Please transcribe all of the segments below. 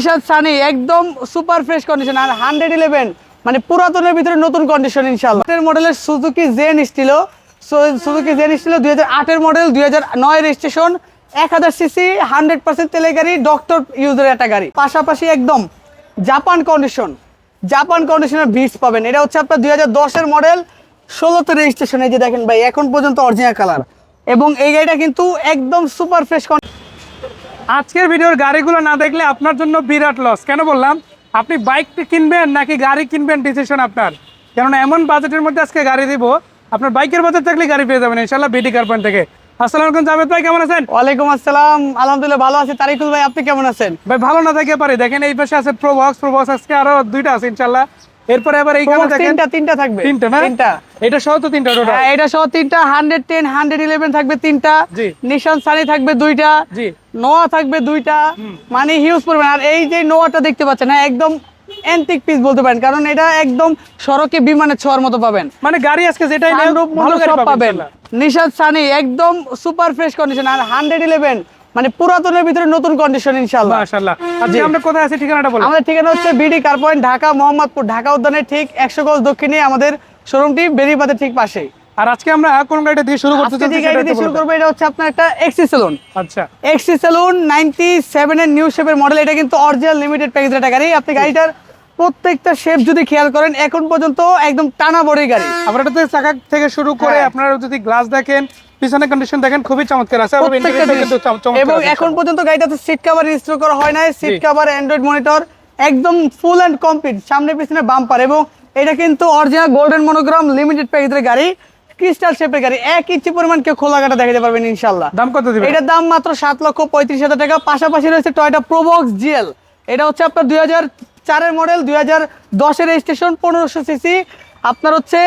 Nishad Sunny একদম super fresh condition আর hundred eleven মানে পুরাতনের ভিতরে নতুন কন্ডিশন ইনশাল্লাহ মডেলের Suzuki Zen Stilo Suzuki Zen Stilo দুই হাজার আটের মডেল দুই হাজার নয় রেজিস্ট্রেশন এক হাজার সিসি হান্ড্রেড পার্সেন্ট তেলের গাড়ি ডক্টর ইউজের একটা গাড়ি। পাশাপাশি একদম জাপান কন্ডিশন জাপান কন্ডিশনের ভিটস পাবেন। এটা হচ্ছে আপনার দুই হাজার দশের মডেল ষোলোতে রেজিস্ট্রেশন এই যে দেখেন ভাই, এখন পর্যন্ত অরিজিনাল কালার এবং এই গাড়িটা কিন্তু একদম সুপার ফ্রেশ আজকের ভিডিওর গাড়িগুলো না দেখলে আপনার জন্য বিরাট লস কেন বললাম? আপনি বাইক কিনবেন নাকি গাড়ি কিনবেন? ডিসিশন আপনার। কেননা এমন বাজেটের মধ্যে আজকে গাড়ি দিব আপনার বাইকের বাজেট থাকলে গাড়ি পেয়ে যাবেন ইনশাল্লাহ বিটি কার পয়েন্ট থেকে। আসসালামু আলাইকুম জাভেদ ভাই কেমন আছেন? ওয়ালাইকুম আসসালাম। আলহামদুলিল্লাহ ভালো আছি। তারিকুল ভাই আপনি কেমন আছেন? ভাই ভালো না থাকে পারে। দেখেন এই পাশে আছে প্রোবক্স প্রোবক্স আজকে আরও দুইটা আছে ইনশাল্লাহ এরপরে আবার এইখানে দেখেন তিনটা তিনটা থাকবে। তিনটা না? তিনটা। এটা সহ তো তিনটা টোটাল হ্যাঁ, এটা সহ তিনটা হান্ড্রেড টেন হান্ড্রেড ইলেভেন থাকবে তিনটা। নিশান সানি থাকবে দুইটা। জি। নোয়া থাকবে দুইটা। মানে হিউজ পরিমাণ। আর এই যে নোয়াটা দেখতে পাচ্ছেন হ্যাঁ একদম অ্যান্টিক পিস বলতে পারেন কারণ এটা একদম সড়কে বিমানে ছোঁয়ার মতো পাবেন। মানে গাড়ি আজকে যেটাই ভালো সব পাবেন নিশান সানি একদম সুপার ফ্রেশ কন্ডিশন আর হান্ড্রেড ইলেভেন মানে পুরাতনের ভিতরে নতুন কন্ডিশন ইনশাল্লাহ মাশাআল্লাহ। আজকে আমরা কোথায় আছি ঠিকানাটা বলুন। আমাদের ঠিকানা হচ্ছে BD car point Dhaka Mohammadpur Dhaka উদ্যানের ঠিক একশো গজ দক্ষিণে আমাদের শোরুমটি বেরিবাদের ঠিক পাশেই। আর আজকে আমরা কোন গাড়িটা দিয়ে শুরু করতে চাচ্ছি গাড়ি দিয়ে শুরু বলে করব এটা হচ্ছে আপনার একটা এক্সি সেলুন আচ্ছা। এক্সি সেলুন নাইনটি সেভেনের নিউ শেপের মডেল এটা কিন্তু অরিজিনাল লিমিটেড প্যাকেজের একটা গাড়ি। আপনি গাড়িটার প্রত্যেকটা শেপ যদি খেয়াল করেন এখন পর্যন্ত একদম টানা বড়ি গাড়ি। এটাতে চাকা থেকে শুরু করে হ্যাঁ। আপনারা যদি গ্লাস দেখেন পিছনে কন্ডিশন দেখেন খুবই চমৎকার আছে এবং এখন পর্যন্ত গাড়িটাতে সিট কভার ইনস্টল করা হয় নাই সিট কভার অ্যান্ড্রয়েড মনিটর একদম ফুল অ্যান্ড কমপ্লিট সামনে পিছনে বাম্পার এবং এটা কিন্তু অরিজিনাল গোল্ডেন মনোগ্রাম লিমিটেড প্যাকেজের গাড়ি ক্রিস্টাল শেপের গাড়ি এক ইঞ্চি পরিমাণ কেউ খোলা গাটা দেখাতে পারবেন ইনশাল্লাহ দাম কত দিবেন? এটার দাম মাত্র সাত লক্ষ পঁয়ত্রিশ হাজার টাকা পাশাপাশি রয়েছে টয়টা প্রোবক্স জিএল এটা হচ্ছে আপনার দুই হাজার চারের মডেল দুই হাজার দশের রেজিস্ট্রেশন পনেরোশো সিসি আপনার হচ্ছে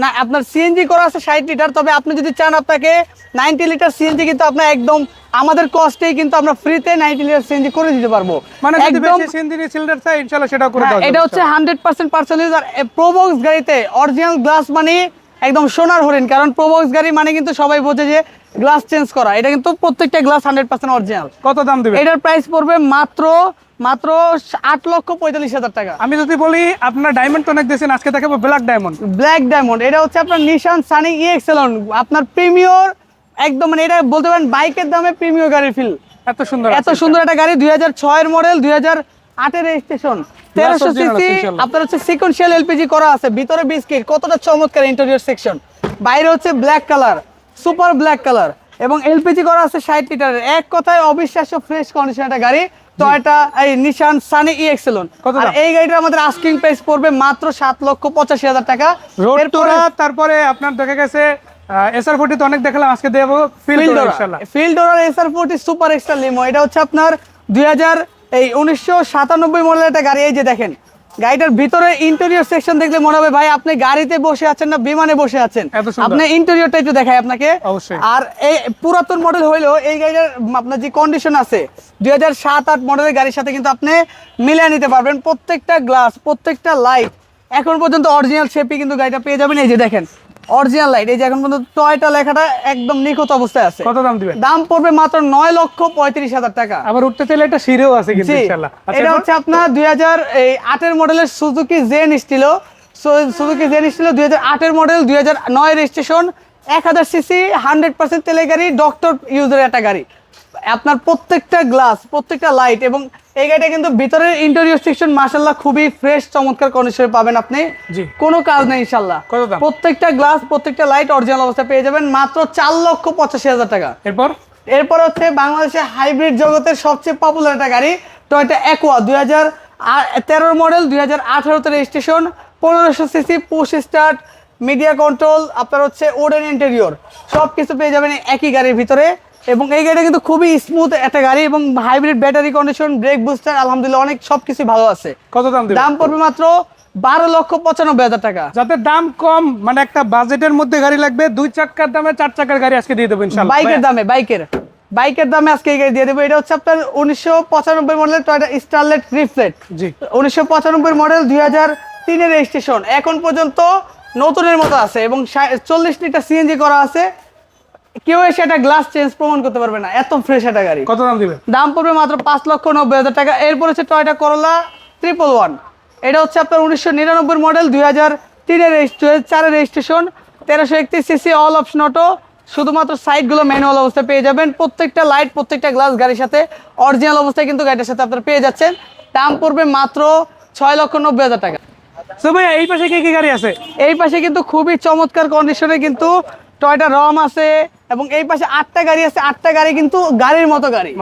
না- আপনার সিএনজি করা আছে ষাট লিটার তবে আপনি যদি চান আপনাকে নাইনটি লিটার সিএনজি কিন্তু আপনার একদম আমাদের কস্টেই কিন্তু আমরা ফ্রিতে নাইনটি লিটার সিএনজি করে দিতে পারব। মানে একদম বেশি সিলিন্ডার সিলিন্ডার চাই ইনশাআল্লাহ সেটাও করে হ্যাঁ, দেওয়া এটা হচ্ছে হান্ড্রেড পার্সেন্ট পার্সেন্টেজ আর প্রোবক্স গাড়িতে অরিজিনাল গ্লাস মানে একদম সোনার হরিণ কারণ প্রোবক্স গাড়ি মানে কিন্তু সবাই বোঝে যে গ্লাস চেঞ্জ করা। এটা কিন্তু প্রত্যেকটা গ্লাস হান্ড্রেড পার্সেন্ট অরিজিনাল কত দাম দিবেন? এটার প্রাইস পড়বে মাত্র মাত্র আট লক্ষ পঁয়তাল্লিশ হাজার টাকা। আমি যদি বলি আপনার ডায়মন্ড অনেক দিয়েছেন আজকে দেখাবো ব্ল্যাক ডায়মন্ড ব্ল্যাক ডায়মন্ড এটা হচ্ছে আপনার নিশান সানি ইএক্সেলন আপনার প্রিমিয়র একদম মানে এটা বলতে পারেন বাইকের দামে প্রিমিয়র গাড়ির ফিল এত সুন্দর এত সুন্দর একটা গাড়ি দুই হাজার ছয়ের মডেল দুই হাজার আটের রেজিস্ট্রেশন তেরোশো সিসি আপনার হচ্ছে সিকোয়েন্সিয়াল এলপিজি করা আছে ভিতরে বিস্কিট কতটা চমৎকার ইন্টেরিয়র সেকশন বাইরে হচ্ছে black colour super black colour এবং এলপিজি করা আছে ষাট লিটারের। এক কথায় অবিশ্বাস্য ফ্রেশ কন্ডিশন একটা গাড়ি টয়টা এই নিশান সানি ই এক্সেলন আর এই গাড়িটা আমাদের আস্কিং প্রাইস পড়বে মাত্র সাত লক্ষ পঁচাশি হাজার টাকা। তারপরে আপনার দেখা গেছে এসআর ফোর্টি তো অনেক দেখালাম আজকে দেবো field SR forty super extra limo এটা হচ্ছে আপনার দুই হাজার এই উনিশশো সাতানব্বই মডেলের একটা গাড়ি। এই যে দেখেন গাড়িটার ভিতরে ইন্টেরিয়র সেকশন দেখলে মনে হবে ভাই আপনি গাড়িতে বসে আছেন না বিমানে বসে আছেন? আপনি ইন্টেরিয়রটা একটু দেখাই আপনাকে। আর এই পুরাতন মডেল হইলেও এই গাড়িটার আপনার যে কন্ডিশন আছে দুই হাজার সাত আট মডেলের গাড়ির সাথে কিন্তু আপনি মিলিয়ে নিতে পারবেন। প্রত্যেকটা গ্লাস প্রত্যেকটা লাইট এখন পর্যন্ত অরিজিনাল শেপই কিন্তু গাড়িটা পেয়ে যাবেন। এই যে দেখেন অরিজিনাল লাইট এই যে এখন পর্যন্ত টয়টা লেখাটা একদম নিখুঁত অবস্থায় আছে। কত দাম দিবেন? দাম পড়বে মাত্র নয় লক্ষ পঁয়ত্রিশ হাজার টাকা। আবার উঠতে চাইলে একটা সিঁড়িও আছে কিন্তু ইনশাআল্লাহ। আচ্ছা, এটা হচ্ছে আপনার দুই হাজার এই আটের মডেলের Suzuki Zen Stilo Suzuki Zen Stilo দুই হাজার আটের মডেল দুই হাজার নয় রেজিস্ট্রেশন এক হাজার সিসি হান্ড্রেড পার্সেন্ট তেলে গাড়ি ডক্টর ইউজের একটা গাড়ি। আপনার প্রত্যেকটা গ্লাস প্রত্যেকটা লাইট এবং এই গাড়িটা কিন্তু ভিতরের ইন্টেরিয়র সেকশন মার্শাল্লাহ খুবই ফ্রেশ চমৎকার কন্ডিশনে পাবেন আপনি। জি। কোনো কাজ নেই দাম? প্রত্যেকটা গ্লাস প্রত্যেকটা লাইট অরিজিনাল অবস্থা পেয়ে যাবেন মাত্র চার লক্ষ পঁচাশি হাজার টাকা। এরপর? এরপর হচ্ছে বাংলাদেশে হাইব্রিড জগতের সবচেয়ে পপুলার একটা গাড়ি টয়টা অ্যাকোয়া দুই হাজার তেরোর মডেল দুই হাজার আঠারোতে রেজিস্ট্রেশন পনেরোশো CC push start media control আপনার হচ্ছে ওডেন ইন্টেরিয়র সব কিছু পেয়ে যাবেন একই গাড়ির ভিতরে। এবং এই গাড়িটা কিন্তু খুবই স্মুথ একটা গাড়ি এবং hybrid battery condition brake booster আলহামদুলিল্লাহ অনেক সবকিছু ভালো আছে। কত দাম দাম পড়বে মাত্র বারো লক্ষ পঁচানব্বই হাজার টাকা। যাতে দাম কম মানে একটা বাজেটের মধ্যে গাড়ি লাগবে দুই চাকার দামে চার চাকার গাড়ি আজকে দিয়ে দেবো বাইকের দামে বাইকের। বাইকের দামে আজকে এই গাড়ি দিয়ে দেবো। এটা হচ্ছে আপনার উনিশশো পঁচানব্বই মডেলের টয়টা স্টারলেট রিফ্লেট জি। উনিশশো পঁচানব্বই মডেল দুই হাজার তিনের রেজিস্ট্রেশন এখন পর্যন্ত নতুনের মতো আছে এবং চল্লিশ লিটার সিএনজি করা আছে। কেউ এসে একটা গ্লাস চেঞ্জ প্রমাণ করতে পারবে না এত ফ্রেশ একটা গাড়ি। কত দাম দিবেন দাম পড়বে মাত্র পাঁচ লক্ষ নব্বই হাজার টাকা। এরপর হচ্ছে টয়টা করলা ট্রিপল ওয়ান এটা হচ্ছে আপনার উনিশশো নিরানব্বই মডেল দুই হাজার তিনের চারের রেজিস্ট্রেশন তেরোশো একত্রিশ সিসি অল অপশন অটো শুধুমাত্র সাইডগুলো ম্যানুয়াল অবস্থায় পেয়ে যাবেন। প্রত্যেকটা লাইট প্রত্যেকটা গ্লাস গাড়ির সাথে অরিজিনাল অবস্থায় কিন্তু গাড়িটার সাথে আপনারা পেয়ে যাচ্ছেন। দাম পড়বে মাত্র ছয় লক্ষ নব্বই হাজার টাকা। তো এই পাশে কি কি গাড়ি আছে? এই পাশে কিন্তু খুবই চমৎকার কন্ডিশনে কিন্তু টয়টা রম আছে এবং এই পাশে আটটা গাড়ি আছে আটটা গাড়ি কিন্তু গাড়ির মতো গাড়ি।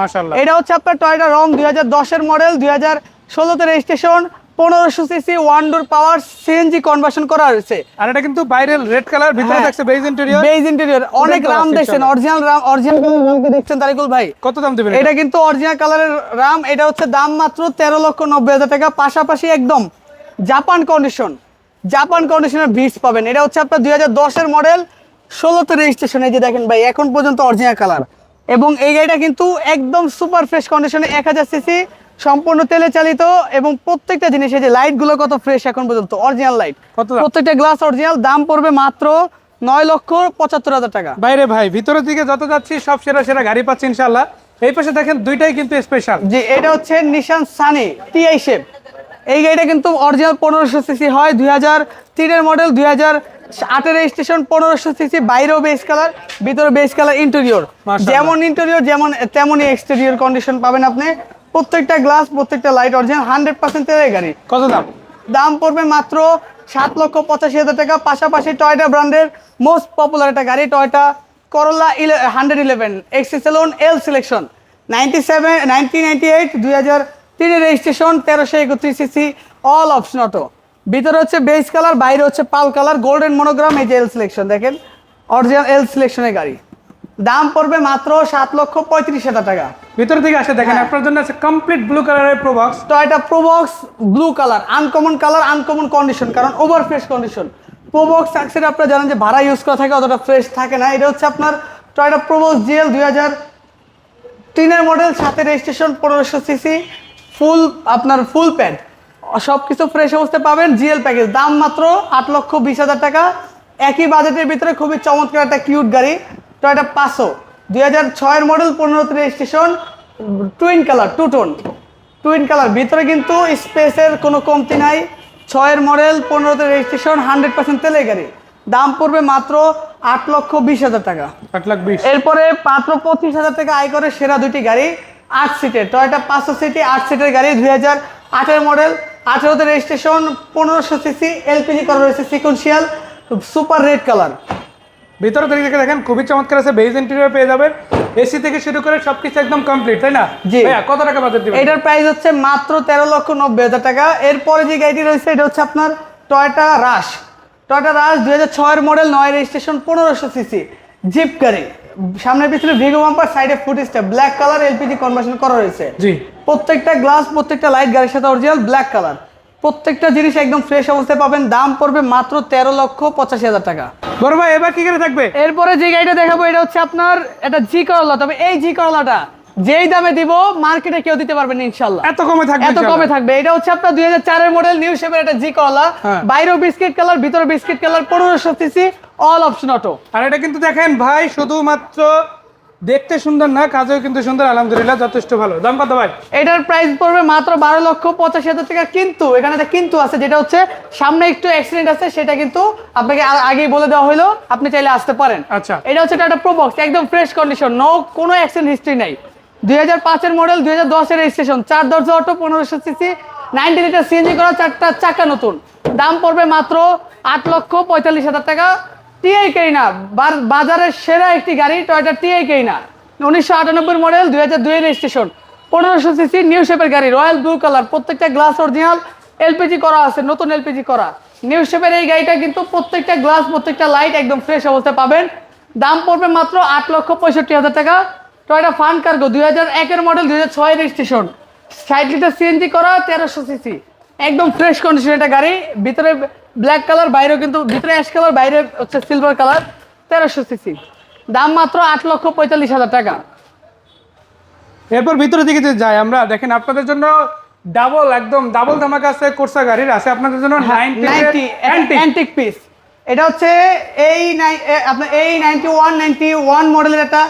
এটা হচ্ছে আপনার টয়টা রম দুই হাজার দশের মডেল দুই হাজার ষোলোতে রেজিস্ট্রেশন পনেরোশো CC one door power CNG conversion করা হয়েছে। আর এটা কিন্তু বাইরের রেড কালার ভিতরে হ্যাঁ। থাকছে বেজ ইন্টেরিয়র বেজ ইন্টেরিয়র অনেক রাম দেখছেন অরিজিনাল রাম অরিজিনাল রামকে দেখছেন তারিকুল ভাই? কত দাম দিবেন এটা? কিন্তু অরিজিনাল কালারের রাম এটা হচ্ছে দাম মাত্র তেরো লক্ষ নব্বই হাজার টাকা পাশাপাশি একদম জাপান কন্ডিশন জাপান কন্ডিশনের ভিটস পাবেন। এটা হচ্ছে আপনার দুই হাজার দশের মডেল ষোলোতে রেজিস্ট্রেশন এই যে দেখেন ভাই এখন পর্যন্ত অরিজিনাল কালার এবং এই গাড়িটা কিন্তু একদম সুপার ফ্রেশ কন্ডিশনে এক হাজার সিসি সম্পূর্ণ তেলে চালিত এবং প্রত্যেকটা জিনিস এই যে লাইটগুলো কত ফ্রেশ এখন পর্যন্ত অরিজিনাল লাইট প্রত্যেকটা গ্লাস অরিজিনাল দাম পড়বে মাত্র নয় লক্ষ পঁচাত্তর হাজার টাকা। বাইরে ভাই ভিতরের দিকে যত যাচ্ছি সব সেরা সেরা গাড়ি পাচ্ছি ইনশাল্লাহ এই পাশে দেখেন দুইটাই কিন্তু স্পেশাল জি এটা হচ্ছে নিশান সানি টিআই শেপ এই গাড়িটা কিন্তু অরিজিনাল পনেরোশো সিসি হয় দুই হাজার তিনের মডেল দুই হাজার আটের স্টেশন পনেরোশো সিসি বাইরেও বেস কালার ভিতরে বেস কালার ইন্টেরিয়র যেমন ইন্টেরিয়র যেমন তেমনই এক্সটেরিয়র কন্ডিশন পাবেন আপনি। প্রত্যেকটা গ্লাস প্রত্যেকটা লাইট অরিজিনাল হান্ড্রেড পার্সেন্ট তেলের গাড়ি। কত দাম? দাম পড়বে মাত্র সাত লক্ষ পঁচাশি হাজার টাকা। পাশাপাশি টয়টা ব্র্যান্ডের মোস্ট পপুলার একটা গাড়ি Toyota Corolla hundred eleven XE saloon L selection ninety seven nineteen ninety eight দুই হাজার তিনের রেজিস্ট্রেশন তেরোশো একত্রিশ সিসি অল অপশন অটো ভিতরে হচ্ছে বেস কালার বাইরে হচ্ছে পাল কালার গোল্ডেন মনোগ্রাম এই যে এল সিলেকশন দেখেন অরিজিনাল এল সিলেকশনের গাড়ি। দাম পড়বে মাত্র সাত লক্ষ পঁয়ত্রিশ হাজার টাকা। ভিতর থেকে আসে দেখেন হ্যাঁ। আপনার জন্য আছে কমপ্লিট ব্লু কালারের Probox Toyota Probox blue colour uncommon colour uncommon condition কারণ ওভার ফ্রেশ কন্ডিশন প্রোবক্স অ্যাক্সের আপনারা জানেন যে ভাড়া ইউজ করা থাকে অতটা ফ্রেশ থাকে না। এটা হচ্ছে আপনার টয়টা প্রোবক্স জিএল দুই হাজার তিনের মডেল সাথে রেজিস্ট্রেশন পনেরোশো সিসি ফুল আপনার ফুল প্যাড সব কিছু ফ্রেশ অবস্থায় পাবেন জিএল প্যাকেজ দাম মাত্র আট লক্ষ বিশ হাজার টাকা। একই বাজেটের ভিতরে খুবই চমৎকার একটা কিউট গাড়ি টয়টা পাঁচশো। দুই হাজার ছয়ের মডেল পনেরোতে registration twin colour two tone twin colour ভিতরে কিন্তু স্পেসের কোনো কমতি নাই। ছয়ের মডেল পনেরোতে রেজিস্ট্রেশন হান্ড্রেড পার্সেন্ট তেলের গাড়ি। দাম পড়বে মাত্র আট লক্ষ বিশ হাজার টাকা। আট লাখ বিশ। এরপরে মাত্র পঁচিশ হাজার টাকা আয় করে সেরা দুটি গাড়ি আট সিটের টয়টা পাঁচশো সিটি আট সিটের গাড়ি দুই হাজার আটের মডেল আঠেরোতে রেজিস্ট্রেশন পনেরোশো সিসি এলপিজি করা রয়েছে সিকোয়েন্সিয়াল সুপার রেড কালার ভিতরে দিকে দেখেন খুবই চমৎকার আছে বেজ ইন্টেরিয়র পেয়ে যাবেন। এসি থেকে শুরু করে সবকিছু একদম কমপ্লিট তাই না? জি। কত টাকা বাজেট দিবেন? এটার প্রাইস হচ্ছে মাত্র তেরো লক্ষ নব্বই হাজার টাকা। এরপরে যে গাড়িটি রয়েছে এটা হচ্ছে আপনার টয়টা রাশ টয়টা রাশ দুই হাজার ছয়ের মডেল নয় রেজিস্ট্রেশন পনেরোশো সিসি জিপ গাড়ি সামনের পিছনে ভিগো বাম্পার সাইডে foot step black colour LPG conversion করা রয়েছে। জি। প্রত্যেকটা গ্লাস প্রত্যেকটা লাইট গাড়ির সাথে অরিজিনাল ব্ল্যাক কালার প্রত্যেকটা জিনিস একদম ফ্রেশ অবস্থায় পাবেন দাম পড়বে মাত্র তেরো লক্ষ পঁচাশি হাজার টাকা। বড় ভাই এবার কি করে থাকবে? এরপরে যে গাড়িটা দেখাবো এটা হচ্ছে আপনার এটা জি করলা তবে এই জি করলাটা যেই দামে দিব মার্কেটে কেউ দিতে পারবেন না ইনশাল্লাহ এত কমে থাকবে এত কমে থাকবে। এটা হচ্ছে আপনার দুই হাজার চারের মডেল নিউ শেপের একটা জি করলা হ্যাঁ। বাইরেও বিস্কিট কালার ভিতরে বিস্কিট কালার পনেরোশো সিসি অল অপশন অটো আর এটা কিন্তু দেখেন ভাই শুধুমাত্র দেখতে সুন্দর না কাজেও কিন্তু সুন্দর আলহামদুলিল্লাহ যথেষ্ট ভালো। দাম কত ভাই? এটার প্রাইস পড়বে মাত্র বারো লক্ষ পঁচাশি হাজার টাকা। কিন্তু এখানে একটা কিন্তু আছে যেটা হচ্ছে সামনে একটু অ্যাক্সিডেন্ট আছে সেটা কিন্তু আপনাকে আগেই বলে দেওয়া হলো আপনি চাইলে আসতে পারেন। আচ্ছা। এটা হচ্ছে একটা প্রোবক্স একদম ফ্রেশ কন্ডিশন নো কোনো অ্যাক্সিডেন্ট হিস্ট্রি নাই। দুই পাঁচের মডেল দুই হাজার রেজিস্ট্রেশন চার দরজা অটো পনেরোশো সিসি নাইনটি লিটার সিএনজি করা, চারটা চাকা নতুন। দাম পড়বে মাত্র আট লক্ষ পঁয়তাল্লিশ হাজার টাকা। টিআই কেইনা বাজারের সেরা একটি গাড়ি টয়টা টিআই কেইনা উনিশশো আটানব্বই মডেল দুই হাজার দুই রেজিস্ট্রেশন পনেরোশো সিসি নিউ শেপের গাড়ি রয়্যাল ব্লু কালার প্রত্যেকটা গ্লাস অরিজিনাল এলপিজি করা আছে, নতুন এলপিজি করা। নিউ শেপের এই গাড়িটা কিন্তু প্রত্যেকটা গ্লাস প্রত্যেকটা লাইট একদম ফ্রেশ অবস্থায় পাবেন। দাম পড়বে মাত্র আট লক্ষ পঁয়ষট্টি হাজার টাকা। টয়টা ফান কার্গো দুই হাজার একের মডেল দুই হাজার ছয় রেজিস্ট্রেশন ষাট লিটার সিএনজি করা তেরোশো সিসি একদম ফ্রেশ কন্ডিশন একটা গাড়ি। ভিতরে ব্ল্যাক কালার বাইরেও কিন্তু ভিতরে অ্যাশ কালার বাইরে হচ্ছে সিলভার কালার তেরোশো সিসি দাম মাত্র আট লক্ষ পঁয়তাল্লিশ হাজার টাকা। এরপর ভিতরে দিকে যে যাই আমরা দেখেন আপনাদের জন্য ডাবল একদম ডাবল ধামাকা আছে কোর্সা গাড়ির আছে আপনাদের জন্য অ্যান্টিক পিস এটা হচ্ছে এই নাই আপনার এই নাইনটি ওয়ান নাইনটি ওয়ান মডেলের একটা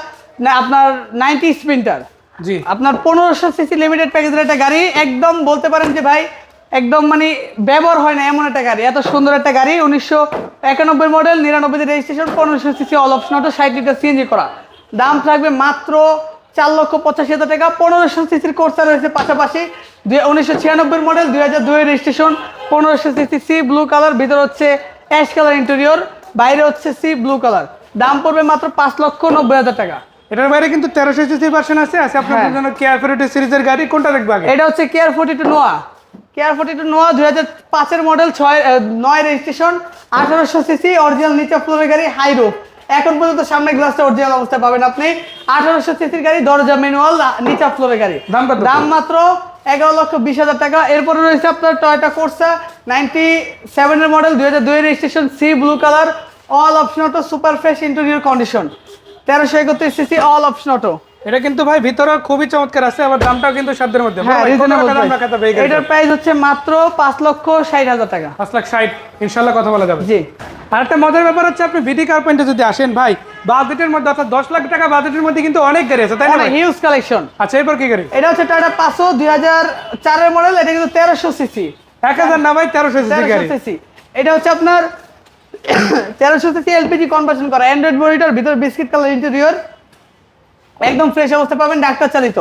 না, আপনার নাইনটি স্প্রিন্টার। জি। আপনার পনেরোশো সিসি লিমিটেড প্যাকেজের একটা গাড়ি একদম বলতে পারেন যে ভাই একদম মানে ব্যবহার হয় না এমন একটা গাড়ি এত সুন্দর একটা গাড়ি উনিশশো একানব্বই মডেল নিরানব্বই রেজিস্ট্রেশন পনেরোশো সিসি অল অপশন অটো ষাট লিটার সিএনজি করা। দাম থাকবে মাত্র চার লক্ষ পঁচাশি হাজার টাকা পনেরোশো সিসির কোর্সা রয়েছে পাশাপাশি। উনিশশো ছিয়ানব্বই মডেল দুই হাজার দুই রেজিস্ট্রেশন পনেরোশো সিসি সি ব্লু কালার ভিতরে হচ্ছে অ্যাশ কালার ইন্টেরিয়র বাইরে হচ্ছে সি ব্লু কালার দাম পড়বে মাত্র পাঁচ লক্ষ নব্বই হাজার টাকা। এটার বাইরে কিন্তু তেরোশো সিসি ভার্সন আছে। আছে আপনাদের হ্যাঁ। জন্য কেয়ার ফেরিটি সিরিজের গাড়ি কোনটা দেখবে আগে? এটা হচ্ছে care forty two Noah care forty two Noah দুই হাজার পাঁচের মডেল ছয় আহ, নয় রেজিস্ট্রেশন আঠারোশো সিসি অরিজিনাল নিচে ফ্লোরের গাড়ি হাই রুফ এখন পর্যন্ত সামনে গ্লাসটা অরিজিনাল অবস্থায় পাবেন আপনি। আঠারোশো সিসির গাড়ি দরজা ম্যানুয়াল নিচা ফ্লোরের গাড়ি। দাম? দাম মাত্র এগারো লক্ষ বিশ হাজার টাকা। এরপরে রয়েছে আপনার টয়টা কোর্সা নাইনটি সেভেনের মডেল দুই হাজার দুই registration sea blue colour all option auto super fresh interior condition তেরোশো একত্রিশ সিসি অল অপশন অটো এটা কিন্তু ভাই ভিতরে খুবই চমৎকার আছে আবার দামটাও কিন্তু সাধ্যের মধ্যে। হ্যাঁ? এটার প্রাইস হচ্ছে মাত্র পাঁচ লক্ষ ষাট হাজার টাকা। পাঁচ লাখ ষাট ইনশাল্লাহ কথা বলা যাবে। জি। আর একটা মজার ব্যাপার হচ্ছে আপনি ভিডি কার্পেন্টে যদি আসেন ভাই বাজেটের মধ্যে অর্থাৎ দশ লাখ টাকা বাজেটের মধ্যে কিন্তু অনেক গাড়ি আছে তাই না হিউজ কালেকশন আচ্ছা এরপর কি গাড়ি? এটা হচ্ছে টাটা পাঁচশো দুই হাজার চারের মডেল এটা কিন্তু তেরোশো সিসি। এক হাজার না ভাই তেরোশো সিসি গাড়ি। সিসি। এটা হচ্ছে আপনার তেরোশো সিসি এলপিজি কনভার্সন করা। অ্যান্ড্রয়েড মনিটর ভিতর বিস্কিট কালার ইন্টেরিয়র একদম ফ্রেশ অবস্থায় পাবেন ডাক্তার চালিত।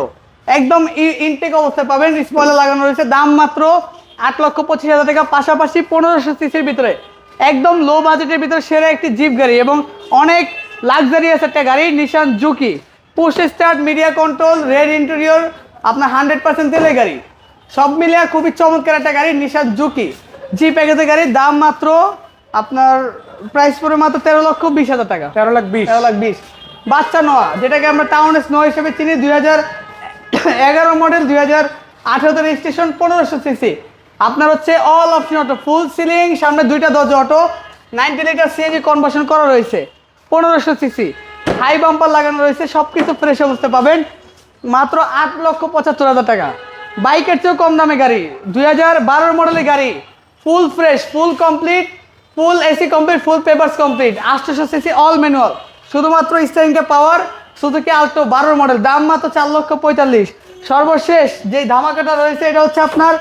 একদম ইনটেক অবস্থায় পাবেন স্পয়লার লাগানো রয়েছে। দাম মাত্র আট লক্ষ পঁচিশ হাজার টাকা, পাশাপাশি পনেরোশো সিসির ভিতরে। একদম লো বাজেটের ভিতরে সেরা একটি জিপ গাড়ি এবং অনেক লাক্সারিয়াস একটা গাড়ি Nissan Juke push start media control red interior আপনার হান্ড্রেড পার্সেন্ট তেলের গাড়ি। সব মিলিয়ে খুবই চমৎকার একটা গাড়ি নিশান জুকি জি প্যাকেজের গাড়ির দাম মাত্র আপনার প্রাইস পড়ে মাত্র তেরো লক্ষ বিশ হাজার টাকা। তেরো লাখ বিশ। তেরো লাখ বিশ। বাচ্চা নোয়া যেটাকে আমরা টাউনে স্নো হিসেবে চিনি দুই হাজার এগারো মডেল দুই হাজার আঠেরোতে রেজিস্ট্রেশন পনেরোশো সিসি আপনার হচ্ছে all option auto full ceiling সামনে দুইটা দরজা auto ninety litre CNG conversion করা রয়েছে পনেরোশো সিসি হাই বাম্পার লাগানো রয়েছে সব কিছু ফ্রেশ অবস্থায় পাবেন মাত্র আট লক্ষ পঁচাত্তর হাজার টাকা। বাইকের চেয়েও কম দামে গাড়ি দুই হাজার বারোর মডেলের গাড়ি full fresh full complete full AC complete, full papers complete. আটশোশো সিসি অল ম্যানুয়াল শুধুমাত্র স্টারিংকে পাওয়ার শুধু কি আল্টো বারোর মডেল দাম মাত্র চার লক্ষ পঁয়তাল্লিশ। সর্বশেষ যে ধামাকাটা রয়েছে, এটা হচ্ছে আপনার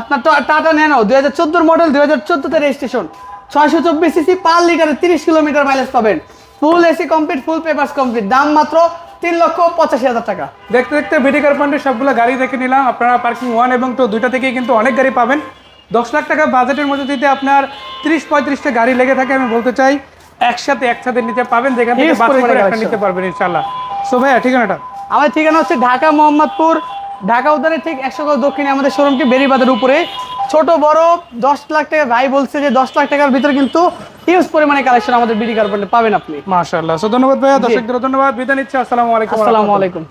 আপনার টাটা ন্যানো দুই হাজার চোদ্দোর মডেল দুই হাজার চোদ্দোতে রেজিস্ট্রেশন ছয়শো চব্বিশ সিসি পার লিটারে তিরিশ কিলোমিটার মাইলেজ পাবেন। Full AC complete, full papers complete, দাম মাত্র তিন লক্ষ পঁচাশি হাজার টাকা। দেখতে দেখতে ভিডি কার্পেন্টের সবগুলো গাড়ি দেখে নিলাম। আপনারা পার্কিং ওয়ান এবং টু দুইটা থেকেই কিন্তু অনেক গাড়ি পাবেন। দশ লাখ টাকা বাজেটের মধ্যে যদি আপনার তিরিশ পঁয়ত্রিশটা গাড়ি লেগে থাকে আমি বলতে চাই একসাথে একসাথে নিতে পাবেন যেখান থেকে বাছাই করে একটা নিতে পারবেন ইনশাল্লাহ সো ভাইয়া ঠিকানাটা? আমার ঠিকানা হচ্ছে ঢাকা মোহাম্মদপুর ঢাকা উদ্যানের ঠিক একশো গজ দক্ষিণে আমাদের শোরুমটি বেরিবাদের উপরে। ছোট বড় দশ লাখ টাকা ভাই বলছে যে দশ লাখ টাকার ভিতরে কিন্তু হিউজ পরিমাণে কালেকশন আমাদের বিডি কার্পেন্টে পাবেন আপনি। মাশাআল্লাহ। সো ধন্যবাদ ভাইয়া দর্শকদের ধন্যবাদ। বিদায় নিচ্ছি। আসসালামু আলাইকুম আসসালামু আলাইকুম।